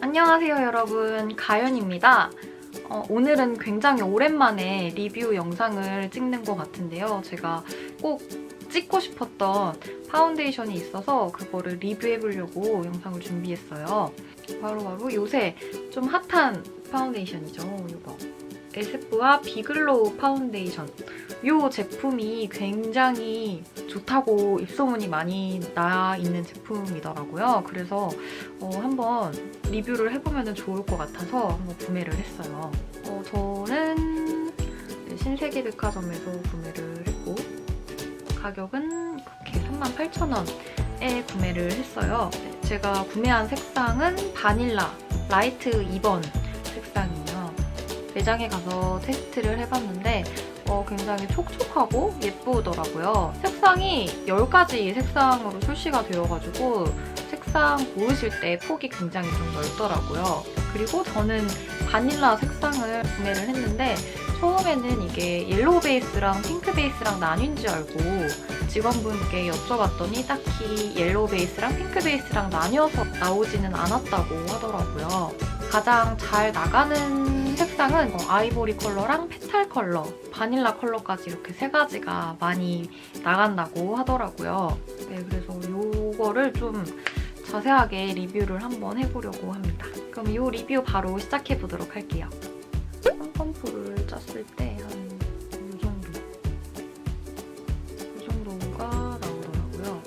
안녕하세요 여러분 가연입니다. 어, 오늘은 굉장히 오랜만에 리뷰 영상을 찍는 것 같은데요. 제가 꼭 찍고 싶었던 파운데이션이 있어서 그거를 리뷰해보려고 영상을 준비했어요. 바로바로 요새 좀 핫한 파운데이션이죠. 이거 에스쁘아 비글로우 파운데이션. 이 제품이 굉장히 좋다고 입소문이 많이 나 있는 제품이더라고요. 그래서 어, 한번 리뷰를 해보면 좋을 것 같아서 한번 구매를 했어요. 어, 저는 네, 신세계 백화점에서 구매를 했고 가격은 이렇게 38,000원에 구매를 했어요. 네, 제가 구매한 색상은 바닐라 라이트 2번 색상이에요. 매장에 가서 테스트를 해봤는데 어, 굉장히 촉촉하고 예쁘더라고요. 색상이 10가지 색상으로 출시가 되어가지고 색상 고르실 때 폭이 굉장히 좀 넓더라고요. 그리고 저는 바닐라 색상을 구매를 했는데 처음에는 이게 옐로우 베이스랑 핑크 베이스랑 나뉜 줄 알고 직원분께 여쭤봤더니 딱히 옐로우 베이스랑 핑크 베이스랑 나뉘어서 나오지는 않았다고 하더라고요. 가장 잘 나가는 색상은 어, 아이보리 컬러랑 페탈 컬러, 바닐라 컬러까지 이렇게 세 가지가 많이 나간다고 하더라고요. 네, 그래서 이거를 좀 자세하게 리뷰를 한번 해보려고 합니다. 그럼 이 리뷰 바로 시작해 보도록 할게요. 한 펌프를 짰을 때 한 이 정도, 이 정도가 나오더라고요.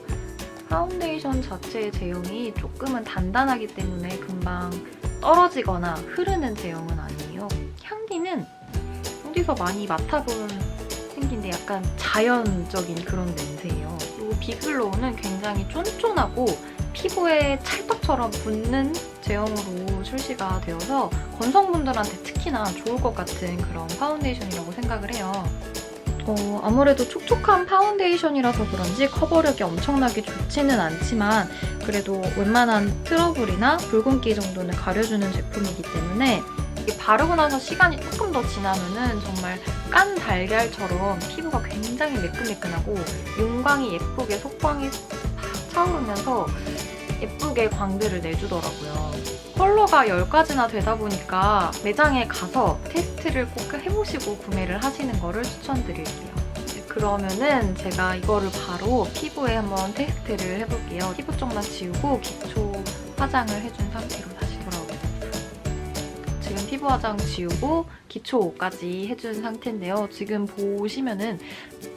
파운데이션 자체의 제형이 조금은 단단하기 때문에 금방 떨어지거나 흐르는 제형은 아니에요. 향기는 어디서 많이 맡아본 향기인데 약간 자연적인 그런 냄새예요. 그리고 비글로우는 굉장히 쫀쫀하고 피부에 찰떡처럼 붙는 제형으로 출시가 되어서 건성분들한테 특히나 좋을 것 같은 그런 파운데이션이라고 생각을 해요. 어, 아무래도 촉촉한 파운데이션이라서 그런지 커버력이 엄청나게 좋지는 않지만 그래도 웬만한 트러블이나 붉은기 정도는 가려주는 제품이기 때문에 이게 바르고 나서 시간이 조금 더 지나면은 정말 깐 달걀처럼 피부가 굉장히 매끈매끈하고 윤광이 예쁘게 속광이 팍 차오르면서 예쁘게 광들을 내주더라고요. 컬러가 10가지나 되다 보니까 매장에 가서 테스트를 꼭 해보시고 구매를 하시는 거를 추천드릴게요. 이제 그러면은 제가 이거를 바로 피부에 한번 테스트를 해볼게요. 피부 쪽만 지우고 기초 화장을 해준 상태로 지금 피부 화장 지우고 기초까지 해준 상태인데요. 지금 보시면은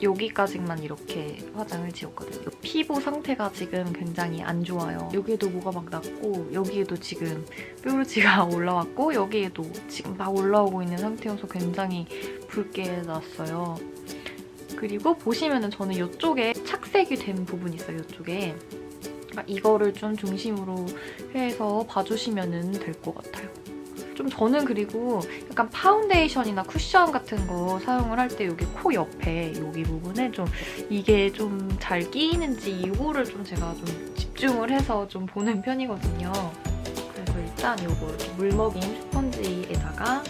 여기까지만 이렇게 화장을 지웠거든요. 피부 상태가 지금 굉장히 안 좋아요. 여기에도 뭐가 막 났고 여기에도 지금 뾰루지가 올라왔고 여기에도 지금 막 올라오고 있는 상태여서 굉장히 붉게 났어요. 그리고 보시면은 저는 이쪽에 착색이 된 부분이 있어요. 이쪽에 이거를 좀 중심으로 해서 봐주시면 될 것 같아요. 좀 저는 그리고 약간 파운데이션이나 쿠션 같은 거 사용을 할 때 여기 코 옆에 여기 부분에 좀 이게 좀 잘 끼이는지 이거를 좀 제가 좀 집중을 해서 좀 보는 편이거든요. 그래서 일단 이거 이렇게 물 먹인 스펀지에다가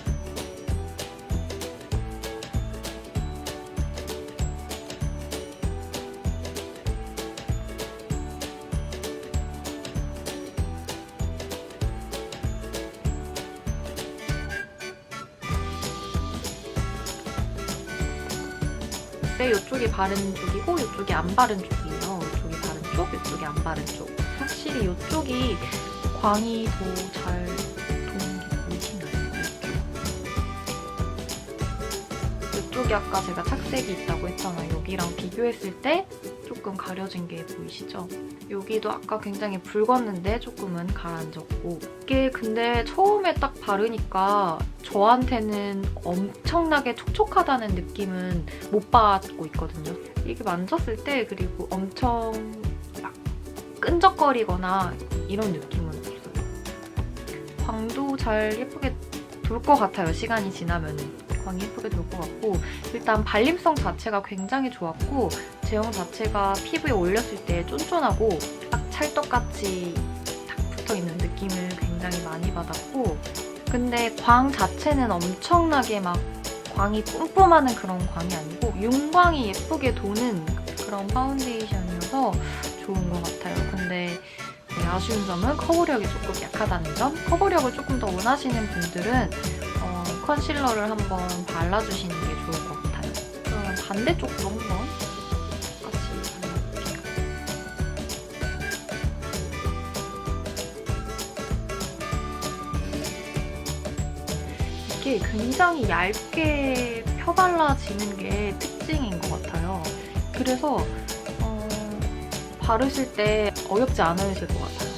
때 이쪽이 바른 쪽이고 이쪽이 안 바른 쪽이에요. 이쪽이 바른 쪽, 이쪽이 안 바른 쪽. 확실히 이쪽이 광이 더 잘 도는 게 보이시나요? 이쪽. 이쪽이 아까 제가 착색이 있다고 했잖아요. 여기랑 비교했을 때 조금 가려진 게 보이시죠? 여기도 아까 굉장히 붉었는데 조금은 가라앉았고 이게 근데 처음에 딱 바르니까 저한테는 엄청나게 촉촉하다는 느낌은 못 받고 있거든요. 이게 만졌을 때 그리고 엄청 막 끈적거리거나 이런 느낌은 없어요. 광도 잘 예쁘게 돌 것 같아요. 시간이 지나면은. 광이 예쁘게 돌 것 같고 일단 발림성 자체가 굉장히 좋았고 제형 자체가 피부에 올렸을 때 쫀쫀하고 딱 찰떡같이 딱 붙어있는 느낌을 굉장히 많이 받았고 근데 광 자체는 엄청나게 막 광이 뿜뿜하는 그런 광이 아니고 윤광이 예쁘게 도는 그런 파운데이션이어서 좋은 것 같아요. 근데 네, 아쉬운 점은 커버력이 조금 약하다는 점. 커버력을 조금 더 원하시는 분들은 어, 컨실러를 한번 발라주시는 게 좋을 것 같아요. 그러면 반대쪽도 한번 똑같이 발라볼게요. 이게 굉장히 얇게 펴발라지는 게 특징인 것 같아요. 그래서 어, 바르실 때 어렵지 않으실 것 같아요.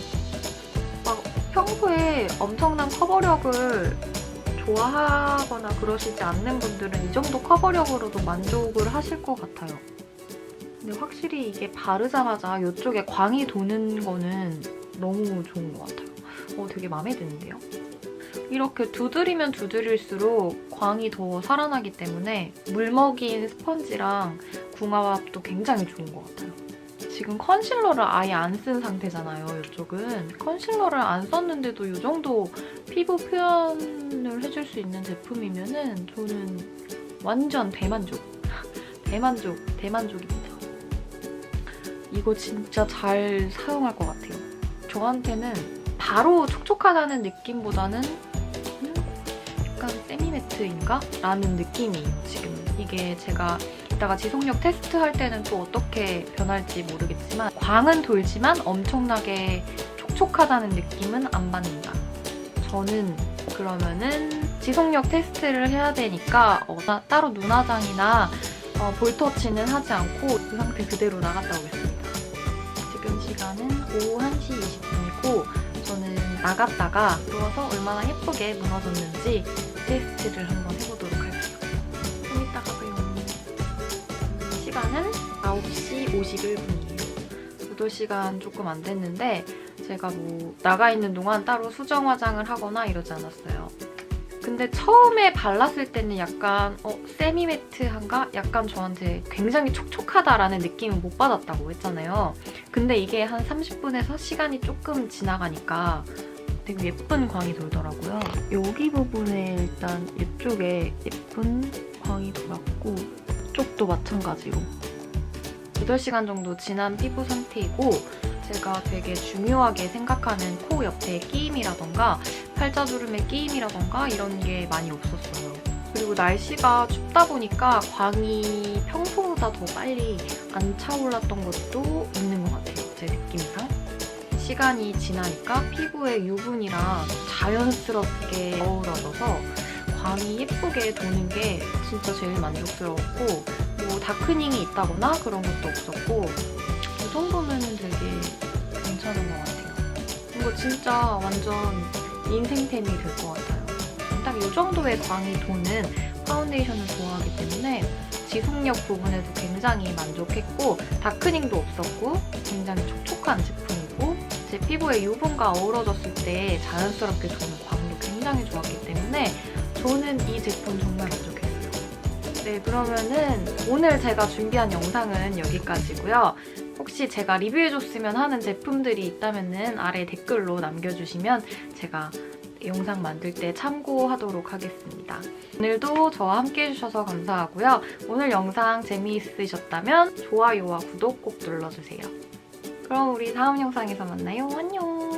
막 평소에 엄청난 커버력을 좋아하거나 그러시지 않는 분들은 이 정도 커버력으로도 만족을 하실 것 같아요. 근데 확실히 이게 바르자마자 이쪽에 광이 도는 거는 너무 좋은 것 같아요. 어, 되게 마음에 드는데요? 이렇게 두드리면 두드릴수록 광이 더 살아나기 때문에 물먹인 스펀지랑 궁합도 굉장히 좋은 것 같아요. 지금 컨실러를 아예 안 쓴 상태잖아요, 이쪽은. 컨실러를 안 썼는데도 이 정도 피부 표현을 해줄 수 있는 제품이면은 저는 완전 대만족. 대만족, 대만족입니다. 이거 진짜 잘 사용할 것 같아요. 저한테는 바로 촉촉하다는 느낌보다는 약간 세미매트인가? 라는 느낌이에요, 지금. 이게 제가 이따가 지속력 테스트 할 때는 또 어떻게 변할지 모르겠지만 광은 돌지만 엄청나게 촉촉하다는 느낌은 안 받는다. 저는 그러면은 지속력 테스트를 해야 되니까 어, 나- 따로 눈화장이나 어, 볼터치는 하지 않고 그 상태 그대로 나갔다 오겠습니다. 지금 시간은 오후 1시 20분이고 저는 나갔다가 들어와서 얼마나 예쁘게 무너졌는지 테스트를 한번 해보도록. 좀 시간은 9시 51분이에요. 8시간 조금 안 됐는데 제가 뭐 나가 있는 동안 따로 수정 화장을 하거나 이러지 않았어요. 근데 처음에 발랐을 때는 약간 어, 세미 매트한가? 약간 저한테 굉장히 촉촉하다라는 느낌을 못 받았다고 했잖아요. 근데 이게 한 30분에서 시간이 조금 지나가니까 되게 예쁜 광이 돌더라고요. 여기 부분에 일단 이쪽에 예쁜 광이 돌았고 이쪽도 마찬가지로 8시간 정도 지난 피부 상태이고 제가 되게 중요하게 생각하는 코 옆에 끼임이라던가 팔자주름의 끼임이라던가 이런 게 많이 없었어요. 그리고 날씨가 춥다 보니까 광이 평소보다 더 빨리 안 차올랐던 것도 있는 것 같아요. 제 느낌상. 시간이 지나니까 피부에 유분이랑 자연스럽게 어우러져서 광이 예쁘게 도는 게 진짜 제일 만족스러웠고 뭐 다크닝이 있다거나 그런 것도 없었고 이 정도면 되게 괜찮은 것 같아요. 이거 진짜 완전 인생템이 될 것 같아요. 딱 이 정도의 광이 도는 파운데이션을 좋아하기 때문에 지속력 부분에도 굉장히 만족했고 다크닝도 없었고 굉장히 촉촉한 제품이고 제 피부에 유분과 어우러졌을 때 자연스럽게 도는 광도 굉장히 좋았기 때문에 저는 이 제품 정말 만족했어요. 네, 그러면은 오늘 제가 준비한 영상은 여기까지고요. 혹시 제가 리뷰해줬으면 하는 제품들이 있다면은 아래 댓글로 남겨주시면 제가 영상 만들 때 참고하도록 하겠습니다. 오늘도 저와 함께 해주셔서 감사하고요. 오늘 영상 재미있으셨다면 좋아요와 구독 꼭 눌러주세요. 그럼 우리 다음 영상에서 만나요. 안녕!